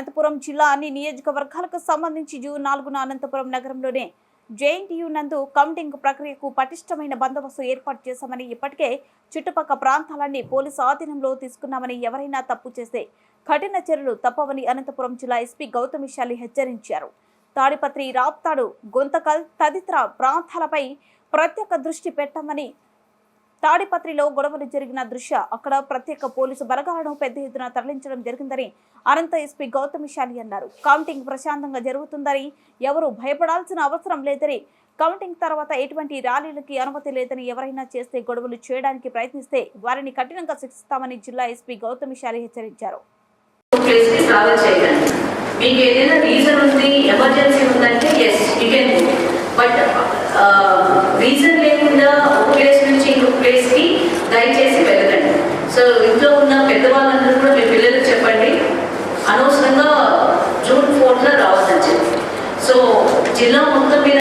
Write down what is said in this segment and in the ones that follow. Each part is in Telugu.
అనంతపురం జిల్లా అన్ని నియోజకవర్గాలకు సంబంధించి జూన్ నాలుగున అనంతపురం నగరంలోనే జేఎన్టీయూ నందు కౌంటింగ్ ప్రక్రియకు పటిష్టమైన బందోబస్తు ఏర్పాటు చేశామని ఇప్పటికే చుట్టుపక్కల ప్రాంతాలన్నీ పోలీసు ఆధీనంలో తీసుకున్నామని ఎవరైనా తప్పు చేస్తే కఠిన చర్యలు తప్పవని అనంతపురం జిల్లా ఎస్పీ గౌతమిశాలి హెచ్చరించారు. తాడిపత్రి రాప్తాడు గొంతకల్ తదితర ప్రాంతాలపై ప్రత్యేక దృష్టి పెట్టామని తాడిపత్రిలో గొడవలు జరిగిన దృశ్య అక్కడ ప్రత్యేక పోలీసు బలగాలను పెద్ద ఎత్తున తరలించడం జరిగిందని అనంత ఎస్పీ గౌతమిశాలి అన్నారు కౌంటింగ్ ప్రశాంతంగా జరుగుతుందని ఎవరు భయపడాల్సిన అవసరం లేదని కౌంటింగ్ తర్వాత ఎటువంటి ర్యాలీలకి అనుమతి లేదని ఎవరైనా చేస్తే గొడవలు చేయడానికి ప్రయత్నిస్తే వారిని కఠినంగా శిక్షిస్తామని జిల్లా ఎస్పీ గౌతమిశాలి హెచ్చరించారు మీకు ఏదైనా రీజన్ ఉంది ఇంట్లో ఉన్న పెద్దవాళ్ళందరూ కూడా మీ పిల్లలకు చెప్పండి. అనవసరంగా జూన్ ఫోర్త్లో రావద్దని చెప్పి. సో జిల్లా మొత్తం మీద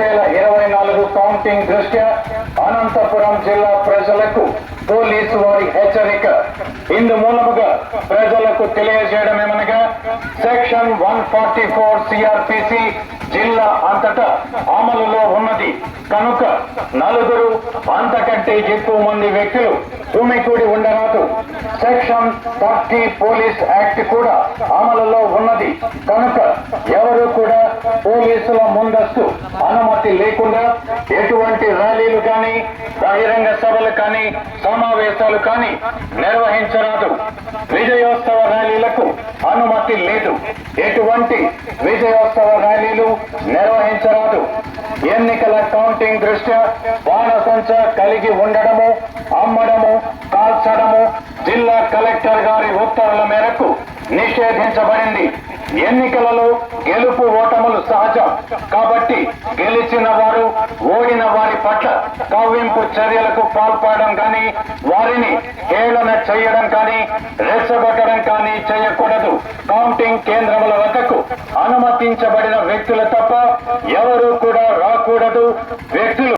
వేల ఇరవై నాలుగు కౌంటింగ్ దృష్ట్యా అనంతపురం జిల్లా ప్రజలకు పోలీసు వారి హెచ్చరిక. ఇందు మూలముగా ప్రజలకు తెలియజేయడం ఏమనగా section one forty four CrPC జిల్లా అంతటా అమలులో ఉన్నది. కనుక నలుగురు అంతకంటే ఎక్కువ మంది వ్యక్తులు భూమికూడి ఉండరాదు. సెక్షన్ థర్టీ పోలీస్ యాక్ట్ కూడా అమలులో ఉన్నది. కనుక ఎవరు కూడా పోలీసుల ముందస్తు అనుమతి లేకుండా ఎటువంటి ర్యాలీలు కానీ బహిరంగ సభలు కానీ సమావేశాలు కానీ నిర్వహించరాదు. విజయోత్సవ ర్యాలీలకు అనుమతి లేదు. ఎటువంటి విజయోత్సవ ర్యాలీలు నిర్వహించరాదు. ఎన్నికల కౌంటింగ్ దృష్ట్యా బాణసంచ కలిగి ఉండడము అమ్మడము కాల్చడము కలెక్టర్ గారి ఉత్తర్వుల మేరకు నిషేధించబడింది. ఎన్నికలలో గెలుపు ఓటములు సహజం. కాబట్టి గెలిచిన వారు ఓడిన వారి పట్ల కవ్వింపు చర్యలకు పాల్పడడం కానీ వారిని హేళన చేయడం కానీ రెచ్చగొట్టడం కానీ చేయకూడదు. కౌంటింగ్ కేంద్రముల వద్దకు అనుమతించబడిన వ్యక్తులు తప్ప ఎవరూ కూడా రాకూడదు. వ్యక్తులు